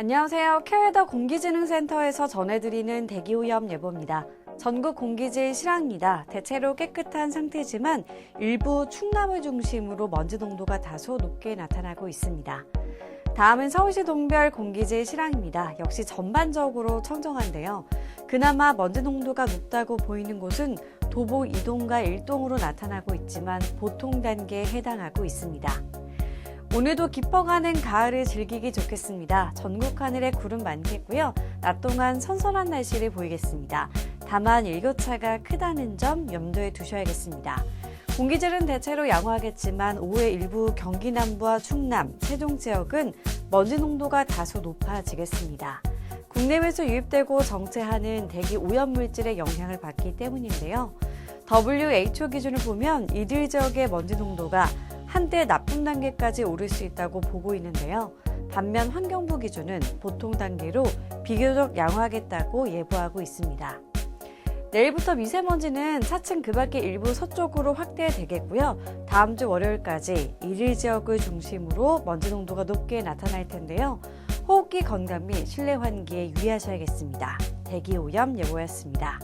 안녕하세요. 캐웨더 공기지능센터에서 전해드리는 대기오염 예보입니다. 전국 공기질 실황입니다. 대체로 깨끗한 상태지만 일부 충남을 중심으로 먼지 농도가 다소 높게 나타나고 있습니다. 다음은 서울시 동별 공기질 실황입니다. 역시 전반적으로 청정한데요. 그나마 먼지 농도가 높다고 보이는 곳은 도보 2동과 1동으로 나타나고 있지만 보통 단계에 해당하고 있습니다. 오늘도 깊어가는 가을을 즐기기 좋겠습니다. 전국 하늘에 구름 많겠고요. 낮 동안 선선한 날씨를 보이겠습니다. 다만 일교차가 크다는 점 염두에 두셔야겠습니다. 공기질은 대체로 양호하겠지만 오후에 일부 경기 남부와 충남, 세종 지역은 먼지 농도가 다소 높아지겠습니다. 국내에서 유입되고 정체하는 대기 오염 물질의 영향을 받기 때문인데요. WHO 기준을 보면 이들 지역의 먼지 농도가 한때 나쁨 단계까지 오를 수 있다고 보고 있는데요. 반면 환경부 기준은 보통 단계로 비교적 양호하겠다고 예보하고 있습니다. 내일부터 미세먼지는 차츰 그 밖의 일부 서쪽으로 확대되겠고요. 다음 주 월요일까지 일일 지역을 중심으로 먼지 농도가 높게 나타날 텐데요. 호흡기 건강 및 실내 환기에 유의하셔야겠습니다. 대기 오염 예보였습니다.